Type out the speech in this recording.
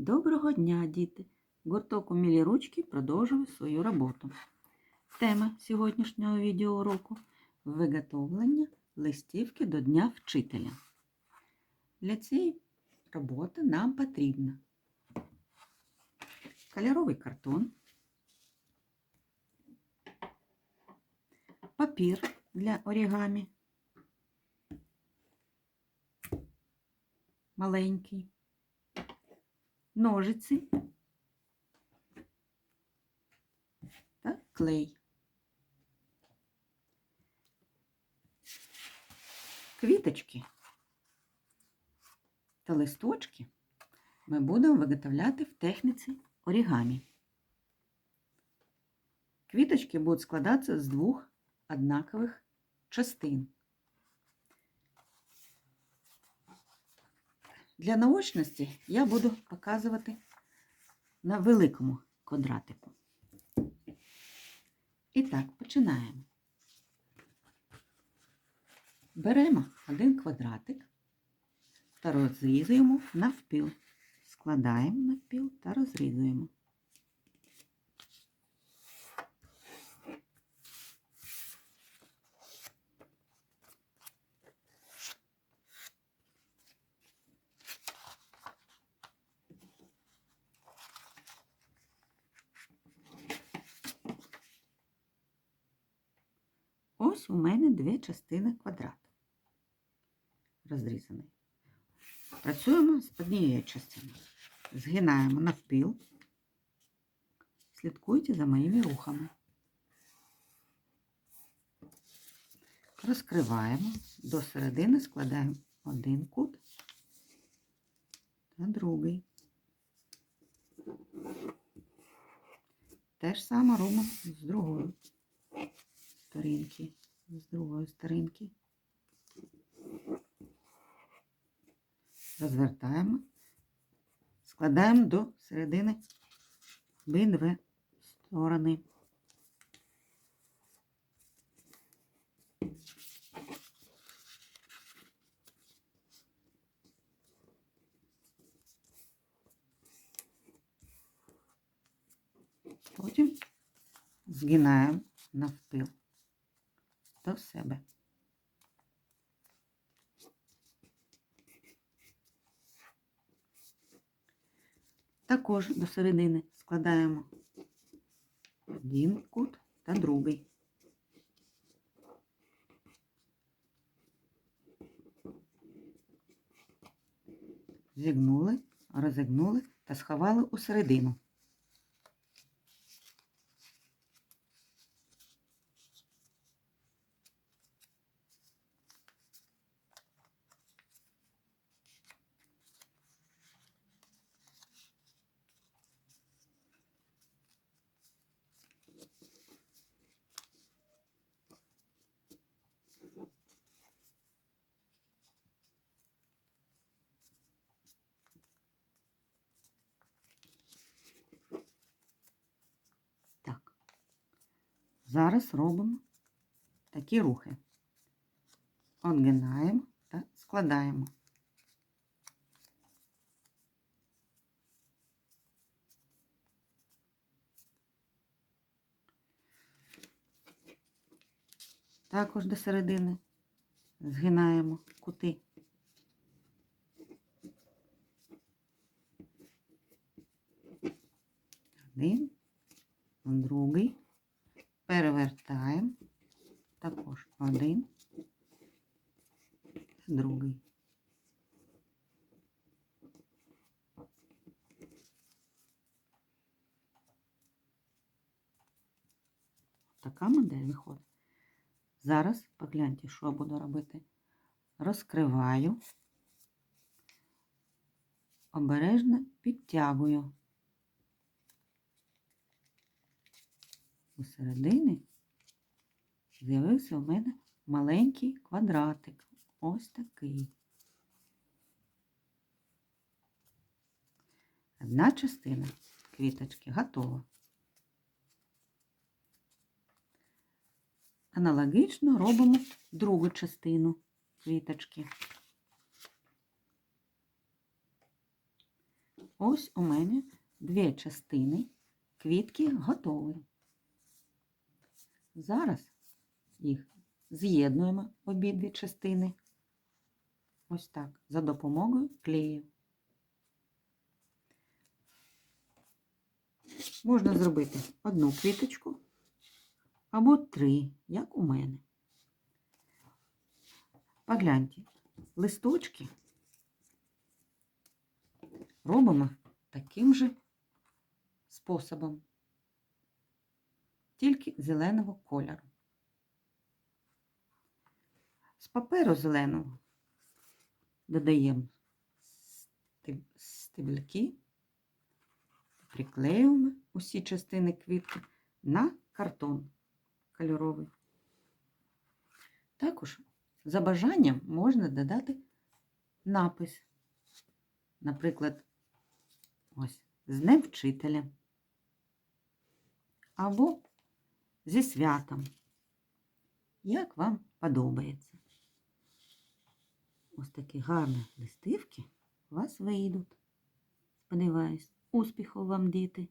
Доброго дня, діти! Гурток «Умілі ручки продовжує свою роботу. Тема сьогоднішнього відеоуроку – виготовлення листівки до Дня вчителя. Для цієї роботи нам потрібно кольоровий картон, папір для орігамі, маленький, ножиці та клей. Квіточки та листочки ми будемо виготовляти в техніці орігамі. Квіточки будуть складатися з двох однакових частин. Для наочності я буду показувати на великому квадратику. І так, починаємо. Беремо один квадратик та розрізуємо навпіл. Складаємо навпіл та розрізуємо. Ось у мене дві частини квадрата розрізаний. Працюємо з однією частиною. Згинаємо навпіл. Слідкуйте за моїми рухами. Розкриваємо, до середини складаємо один кут та другий. Те ж саме робимо з другої сторінки, з другої сторінки. Розвертаємо, складаємо до середини обидві сторони. Потім згинаємо навпіл до себе. Також до середини складаємо один кут та другий. Зігнули, розігнули та сховали у середину. Зараз робимо такі рухи. Отгинаємо та складаємо. Також до середини згинаємо кути. Один, другий, перевертаємо, також один, другий. Така модель виходить. Зараз погляньте, що я буду робити. Розкриваю, обережно підтягую. У з'явився у мене маленький квадратик. Ось такий. Одна частина квіточки готова. Аналогічно робимо другу частину квіточки. Ось у мене дві частини квітки готові. Зараз їх з'єднуємо обидві частини. Ось так, за допомогою клею. Можна зробити одну квіточку або три, як у мене. Погляньте, листочки робимо таким же способом, тільки зеленого кольору. З паперу зеленого додаємо стеб- стебельки, приклеюємо усі частини квітки на картон кольоровий. Також за бажанням можна додати напис. Наприклад, ось з Днем вчителя або зі святом. Як вам подобається. Ось такі гарні листивки у вас вийдуть. Сподіваюсь, успіху вам, діти!